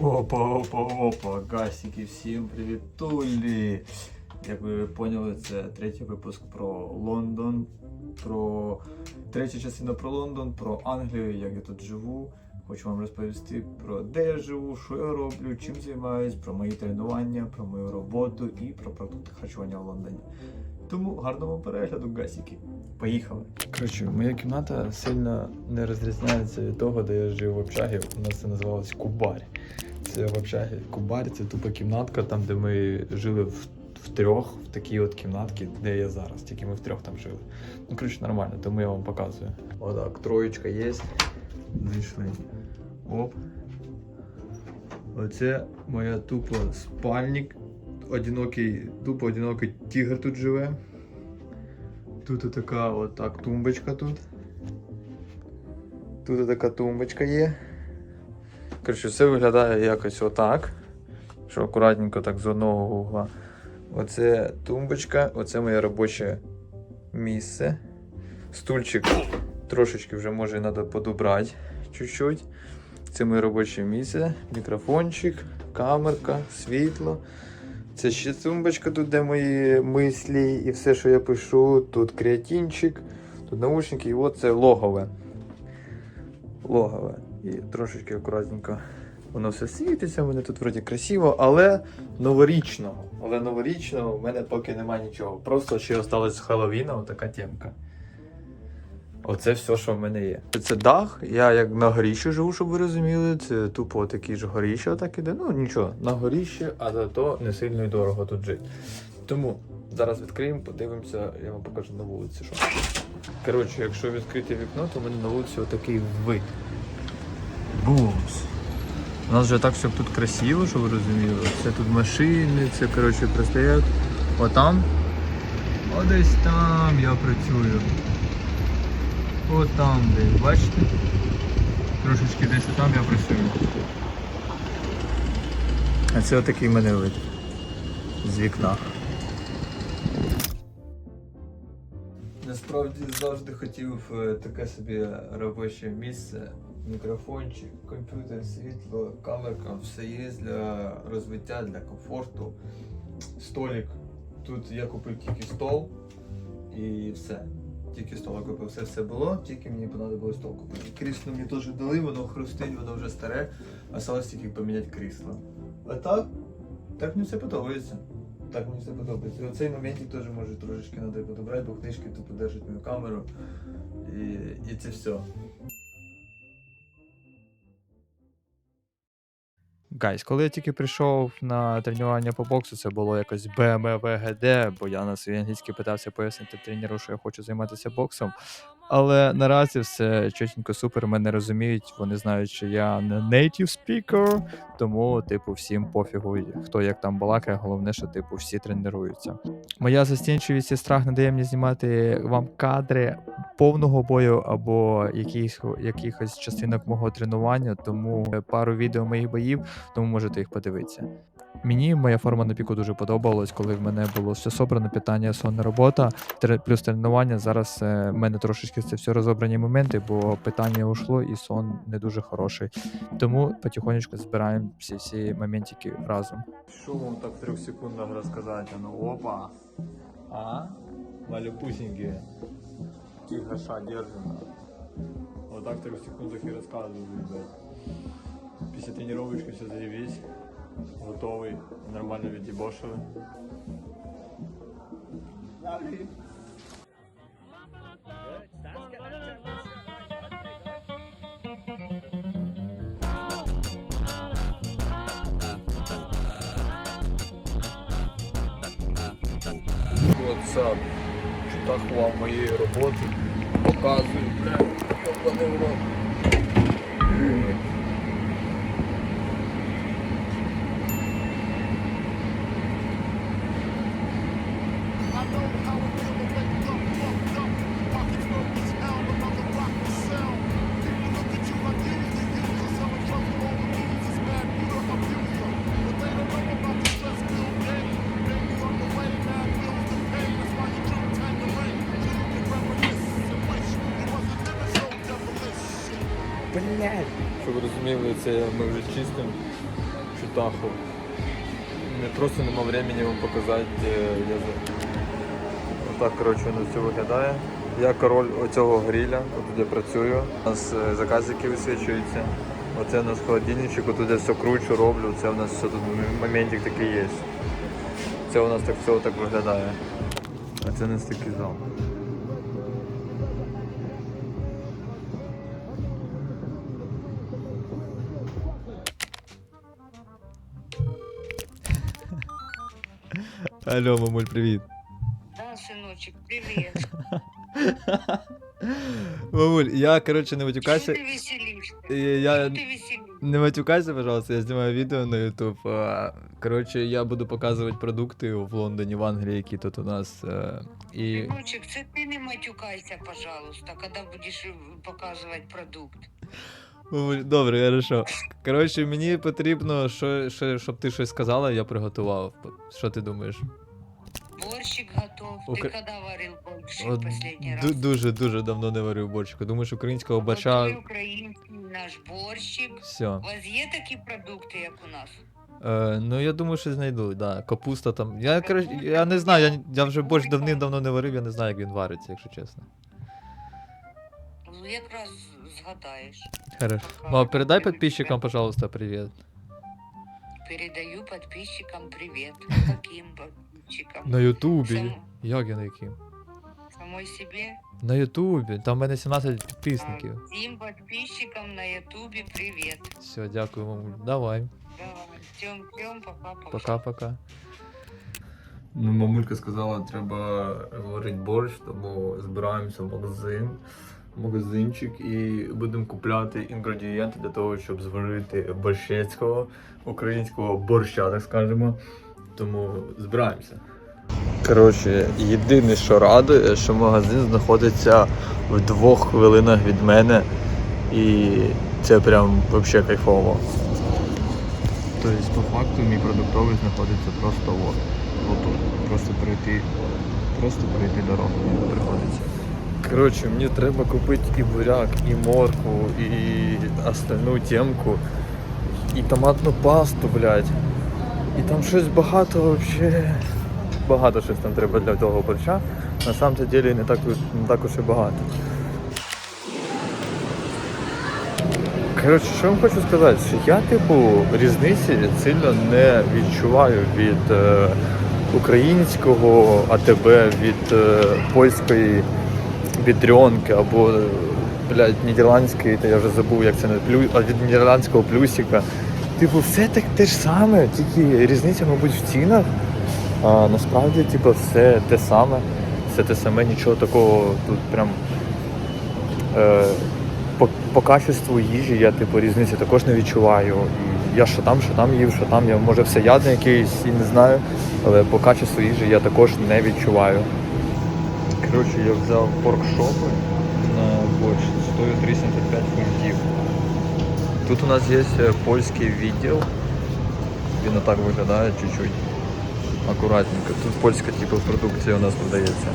Опа, опа, опа, гасики, всім привітулі! Як ви поняли, це третій випуск про Лондон, про третя частина про Лондон, про Англію, як я тут живу. Хочу вам розповісти про де я живу, що я роблю, чим займаюсь, про мої тренування, про мою роботу і про продукти харчування в Лондоні. Тому гарного перегляду, гасики. Поїхали. Коротше, моя кімната сильно не розрізняється від того, де я жив в общагі. У нас це називалось Кубарь. Це в общагі Кубарь, це тупа кімнатка, там, де ми жили в, в трьох, в такій от кімнатці, де я зараз. Тільки ми в трьох там жили. Ну, коротше, нормально, тому я вам показую. Отак, троєчка є. Зайшли. Оп. Оце моя тупо спальник. Одинокий, тупо одинокий тігр тут живе. Тут така от так тумбочка тут. Тут така тумбочка є. Коротше, все виглядає якось отак. Що акуратненько так з одного вугла. Оце тумбочка, оце моє робоче місце. Стульчик трошечки вже може треба подобрати чуть-чуть. Це моє робоче місце, мікрофончик, камерка, світло. Це ще тумбочка тут, де мої мислі і все, що я пишу. Тут креатинчик, тут наушники, і от це логове. Логове. І трошечки акуратненько воно все світиться, мене тут вроді красиво, але новорічного. Але новорічного в мене поки немає нічого. Просто ще осталось з Хеллоуіна отака темка. Оце все, що в мене є. Це дах. Я як на горіщі живу, щоб ви розуміли. Це тупо такі ж горіща отак іде. Ну нічого, на горіщі, а зато не сильно й дорого тут жити. Тому зараз відкриємо, подивимося, я вам покажу на вулиці. що. Коротше, якщо відкрити вікно, то в мене на вулиці отакий вид. Бумс. У нас вже так все тут красиво, щоб ви розуміли. Це тут машини, це коротше простоять. Отам. О, десь там я працюю. От там десь, бачите? Трошечки десь там я працюю. А це отакий мене вид з вікна. Насправді завжди хотів е, таке собі робоче місце, мікрофончик, комп'ютер, світло, камерка, все є для розвиття, для комфорту. Столик. Тут я купив тільки стол і все. Тільки стол купив, все все було, тільки мені понадобилось стол купити. Крісло мені теж дали, воно хрустить, воно вже старе, осталось тільки поміняти крісло. А так, так мені все подобається. Так мені все подобається. І оцей моментик теж може трошечки треба подобрати, бо книжки то подержать мою камеру. І, і це все. Гайс, коли я тільки прийшов на тренування по боксу, це було якось БМВГД, бо я на свій англійський питався пояснити тренеру, що я хочу займатися боксом. Але наразі все чотенько супер, мене розуміють, вони знають, що я не native speaker, тому, типу, всім пофігу, хто як там балакає, головне, що типу всі тренуються. Моя застінчивість і страх не дає мені знімати вам кадри повного бою або якихось, якихось частинок мого тренування, тому пару відео моїх боїв, тому можете їх подивитися. Мені моя форма на піку дуже подобалась, коли в мене було все собрано, питання, сонна робота, плюс тренування. Зараз е, в мене трошечки це все розобрані моменти, бо питання ушло і сон не дуже хороший. Тому потихонечку збираємо всі всі моментики разом. Що вам так в трьох секундах розказати? Ну опа. А? Малюпусенькі. Тихо ша, держимо. Вот так в трех секундах и рассказываю, ребят. Після тренировочки все заявись. Готовий, нормально віддібошили. Далі. WhatsApp. Чутак вам моєї роботи. Показую, бля, як вони роблять. Щоб ви розуміли, це ми вже чистимо. птаху. Не, просто нема времени вам показати язик. Отак, коротше, воно все виглядає. Я король оцього гріля, тут я працюю. У нас е, заказики висвічуються. Оце у нас холодильничок, тут я все кручу, роблю. Це у нас все тут моментик такий є. Це у нас так все так виглядає. А це у нас такий зал. Алло, мамуль, привіт. Да, сыночек, привет. Мамуль, я, короче, не Чего матюкайся. ты веселишься? Е, Я Чего ты веселишься? не матюкайся, пожалуйста, я знімаю відео на YouTube. А, Короче, я буду показувати продукти в Лондоні, в Англії, які тут у нас. е, І Сыночек, це ты не матюкайся, пожалуйста, когда будешь э, показывать продукт. Мамуль, добре, хорошо. Коротше, мені потрібно, що, що, щоб ти щось сказала, я приготував. Що ти думаєш? Борщик готов. Укра- Ты когда варил борщик От последний ду- раз? дуже дуже давно не варив борщику. Думаєш, українського борща. Готуй український наш борщик. Все. У вас є такі продукти, як у нас? Е, ну я думаю, що знайду, да. Капуста там. Я коротше, я не знаю, я, я вже борщ давним-давно не варив, я не знаю, як він вариться, якщо чесно. Ну, якраз згадаєш. Хорошо. Мам, передай я подписчикам, пожалуйста, привет. Передаю подписчикам привет. Каким подписчикам? На Ютубі. Сам- Як я на яким? Самой себе? На Ютубі. Там в мене 17 підписників. Всім подписчикам на ютубі привет. Все, дякую, мамуль. Давай. Давай, всем, всем, пока-пока. Пока-пока. Ну, мамулька сказала, треба варити борщ, тому збираємося в магазин, магазинчик і будемо купляти інгредієнти для того, щоб зварити борщецького, українського борща, так скажемо. Тому збираємося. Коротше, єдине, що радує, що магазин знаходиться в двох хвилинах від мене. І це прям взагалі кайфово. Тобто, по факту, мій продуктовий знаходиться просто от, отут. Просто пройти, просто пройти дорогу мені приходиться. Коротше, мені треба купити і буряк, і моркву, і остальну темку, і томатну пасту, блядь. І там щось багато вообще. Багато щось там треба для того борща. На самом деле не так, не так уж і багато. Коротше, що вам хочу сказати, що я, типу, різниці сильно не відчуваю від е, українського АТБ, від е, польської бідрьонки або, е, блядь, нідерландської, та я вже забув, як це не плю, а від нідерландського плюсика. Типу, все так те ж саме, тільки різниця, мабуть, в цінах. А насправді, типу, все те саме. Все те саме, нічого такого тут прям. Е, по, по качеству їжі я типу різниці також не відчуваю. І я що там, що там їв, що там я може все ядний якийсь і не знаю, але по качеству їжі я також не відчуваю. Коротше, я взяв поркшопи на борщ, стоїть 375 фунтів. Тут у нас є е, польський відділ. Він отак виглядає чуть-чуть. Акуратненько. Тут польська типу продукція у нас продається.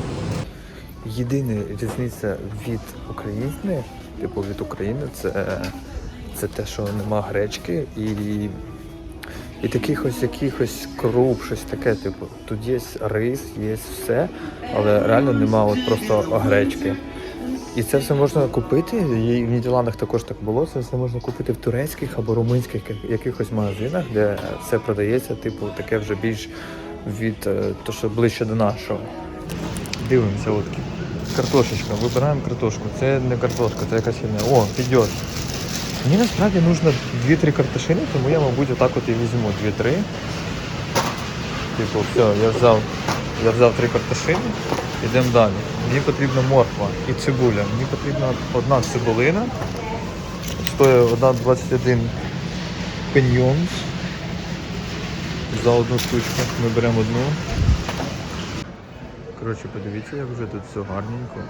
Єдина різниця від української, типу від України, це, це те, що нема гречки і, і таких ось якихось круп, щось таке, типу, тут є рис, є все, але реально нема от просто гречки. І це все можна купити, і в Нідерландах також так було, це все можна купити в турецьких або румунських якихось магазинах, де це продається, типу, таке вже більш від е, то, що ближче до нашого. Дивимося, от картошечка, вибираємо картошку. Це не картошка, це якась херня. О, підйот. Мені насправді потрібно 2-3 картошини, тому я, мабуть, отак от і візьму 2-3. Типу, все, я взяв, я взяв 3 картошини, йдемо далі. Мені потрібна морква і цибуля. Мені потрібна одна цибулина. Стоїть 1,21 пеньйонс. За одну штучку ми беремо одну. Коротше, подивіться, як вже тут все гарненько.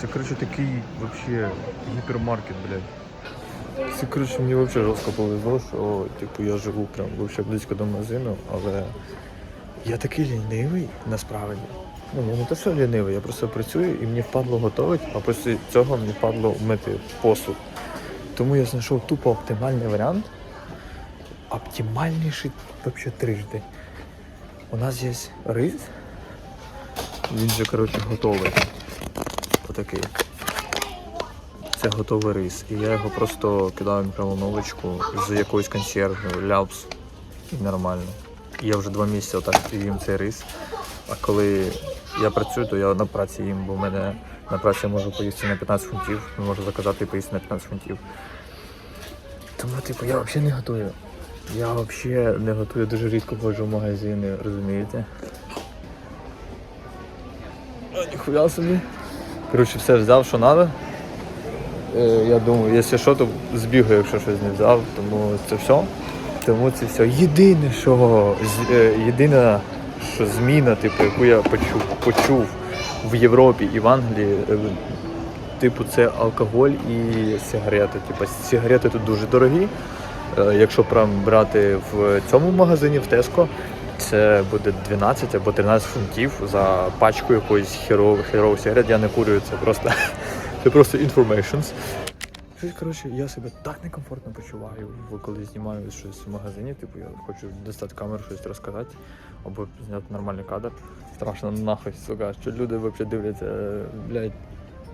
Це, коротше, такий вообще гіпермаркет, блядь. Це, коротше, мені взагалі жорстко повезло, що типу, я живу прям вообще близько до магазину, але я такий лінивий насправді. Ну, я не те, що лінивий, я просто працюю і мені впадло готувати, а після цього мені впадло мити посуд. Тому я знайшов тупо оптимальний варіант оптимальніший вообще трижди. У нас є рис. Він же, коротше, готовий. Отакий. Це готовий рис. І я його просто кидаю в мікроволновочку з якоюсь консервою, ляпс. І нормально. Я вже два місяці отак їм цей рис. А коли я працюю, то я на праці їм, бо в мене на праці я можу поїсти на 15 фунтів, можу заказати і поїсти на 15 фунтів. Тому, типу, я взагалі не готую. Я взагалі не готую, дуже рідко ходжу в магазини, розумієте? Ніхуя собі. Коротше, все взяв, що треба. Я думаю, якщо що, то збігаю, якщо щось не взяв, тому це все. Тому це все. Єдине, що е, єдина що зміна, типу, яку я почув, почув в Європі і в Англії, е, типу, це алкоголь і сигарети. Типу, сигарети тут дуже дорогі. Е, Якщо прям брати в цьому магазині, в Tesco, це буде 12 або 13 фунтів за пачку якоїсь херових сигарет. Я не курю, це просто, це просто informations. Щось, коротше, я себе так некомфортно почуваю, коли знімаю щось в магазині. Типу, я хочу достати камеру, щось розказати, або зняти нормальний кадр. Страшно нахуй, сука, що люди взагалі дивляться, блядь.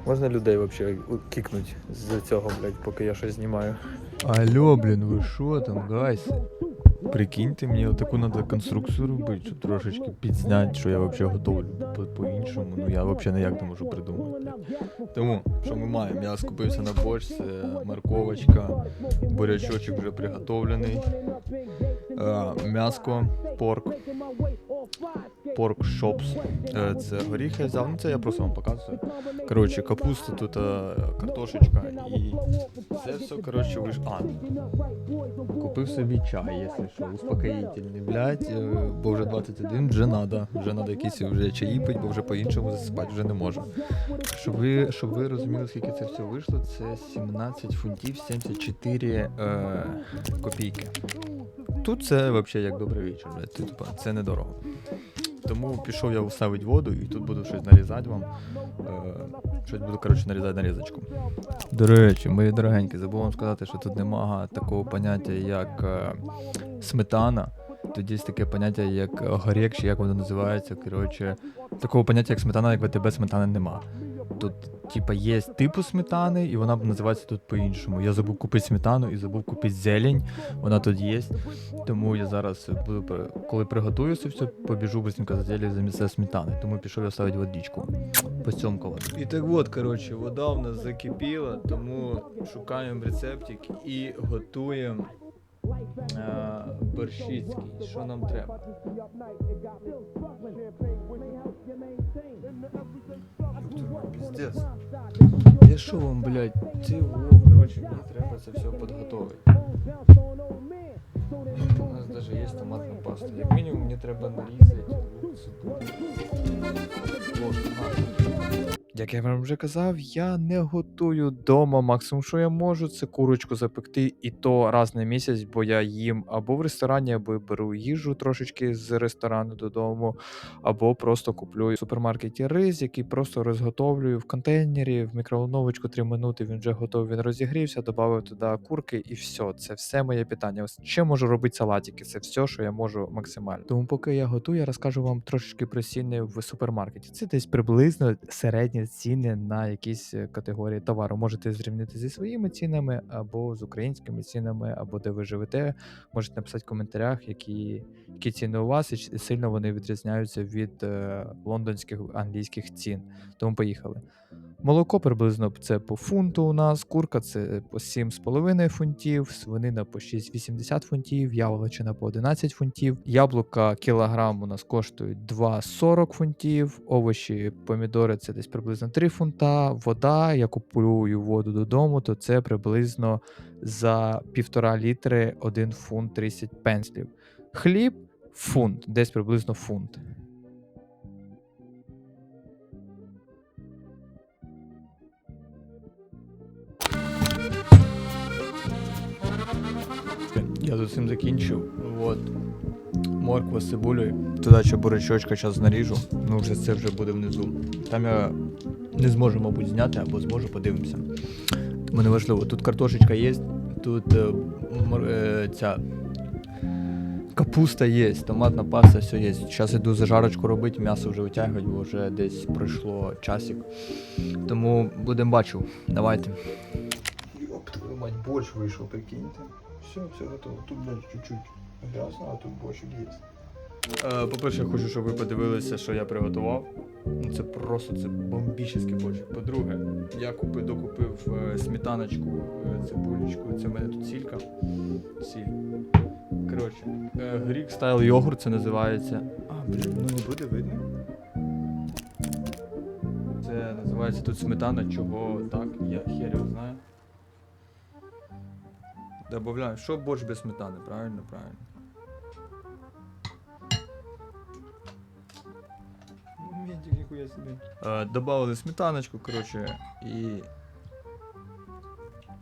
Можна людей взагалі кікнуть з цього, блядь, поки я щось знімаю. Алло, блін, ви що там, гайс? Прикиньте, мені таку треба конструкцію робити, щоб трошечки підзняти, що я взагалі готовлю по- по-іншому. Ну я взагалі ніяк не можу придумати. Тому, що ми маємо? Я скупився на борщ, це морковочка, бурячочок вже приготовлений, е, м'яско, порк, порк шопс. Е, Це горіхи взяв. Ну це я просто вам показую. Коротше, капуста тут, е, картошечка і це все, коротше, виш... А, Купив собі чай, якщо що, успокоїтельний, блядь, е, бо вже 21, вже надо. Вже надо якісь вже чаї пить, бо вже по-іншому засипати вже не можу. Щоб ви, щоб ви розуміли, скільки це все вийшло, це 17 фунтів 74 е, копійки. Тут це взагалі як добрий вечір, це, типа, це недорого. Тому пішов я ставити воду і тут буду щось нарізати вам. Е, щось буду, коротше, нарізати нарізочку. До речі, мої дорогенькі, забув вам сказати, що тут немає такого поняття, як е, сметана. Тут є таке поняття, як горек, чи як воно називається. Коротше, такого поняття, як сметана, як ВТБ сметани нема. Тут, типа, є типу сметани, і вона називається тут по-іншому. Я забув купити сметану і забув купити зелень. Вона тут є. Тому я зараз буду, коли приготую все, побіжу быстренько за зелень замість сметани. Тому пішов я ставити водичку. Посьомкувати. І так от, коротше, вода в нас закипіла, тому шукаємо рецептик і готуємо е, борщицький. Що нам треба? Пиздец. Я що вам, блядь, ти во, коротше, мені треба це все підготовити. У нас даже є томатна паста. Як мінімум мені треба нарізати лук, цибулю. Ложку, на. Як я вам вже казав, я не готую вдома. Максимум, що я можу, це курочку запекти, і то раз на місяць, бо я їм або в ресторані, або беру їжу трошечки з ресторану додому, або просто куплю в супермаркеті рис, який просто розготовлюю в контейнері, в мікроволновочку 3 минути. Він вже готовий, він розігрівся, додав туди курки, і все. Це все моє питання. Ось ще можу робити салатики. Це все, що я можу максимально. Тому, поки я готую, я розкажу вам трошечки про ціни в супермаркеті. Це десь приблизно середні ціни на якісь е, категорії товару. Можете зрівнити зі своїми цінами, або з українськими цінами, або де ви живете. Можете написати в коментарях, які, які ціни у вас, і сильно вони відрізняються від е, лондонських англійських цін. Тому поїхали. Молоко приблизно це по фунту у нас, курка це по 7,5 фунтів, свинина по 6,80 фунтів, яловичина по 11 фунтів, яблука кілограм у нас коштують 2,40 фунтів, овочі, помідори це десь приблизно 3 фунта, вода, я купую воду додому, то це приблизно за півтора літри 1 фунт 30 пенслів. Хліб фунт, десь приблизно фунт. Я з усім закінчив. От. Морква з цибулею. Туди ще бурячочка зараз наріжу. Ну, вже це вже буде внизу. Там я не зможу, мабуть, зняти, або зможу, подивимося. Тому не важливо. Тут картошечка є, тут е, мор- е, ця Капуста є, томатна паста, все є. Зараз іду зажарочку робити, м'ясо вже витягувати, бо вже десь пройшло часик. Тому будемо бачив. Давайте. Йоп, твою мать, борщ вийшов, прикиньте. Все, все готово. Тут, блядь, чуть-чуть грязно, а тут борщик є. Е, по-перше, хочу, щоб ви подивилися, що я приготував. Ну, Це просто це бомбічний борщик. По-друге, я купив, докупив е, сметаночку, е, цибулечку. Це в мене тут сілька. Сіль. Коротше, е, Greek Style йогурт це називається. А, блін, ну не буде видно. Це називається тут сметана, чого так, я хер його знаю. Добавляю, що борщ без сметани, правильно, правильно. Ментик, ніхуя собі. Е, добавили сметаночку, коротше, і.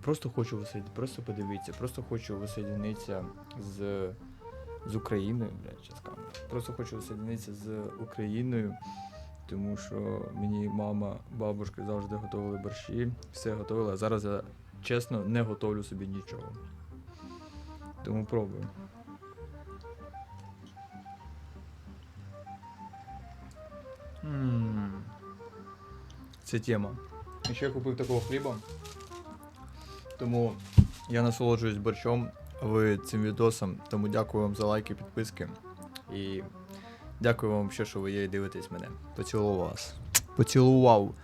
Просто хочу висадити, просто подивитися, просто хочу висоединитися з, з Україною, блядь, камера. Просто хочу висоединитися з Україною, тому що мені мама, бабушки завжди готували борщі, все готували, а зараз я чесно не готовлю собі нічого. Тому пробую. М. Це тема. І ще купив такого хліба. Тому я насолоджуюсь борщом, ви цим відосом. Тому дякую вам за лайки, підписки. І дякую вам ще, що ви є і дивитесь мене. Поцілував вас. Поцілував.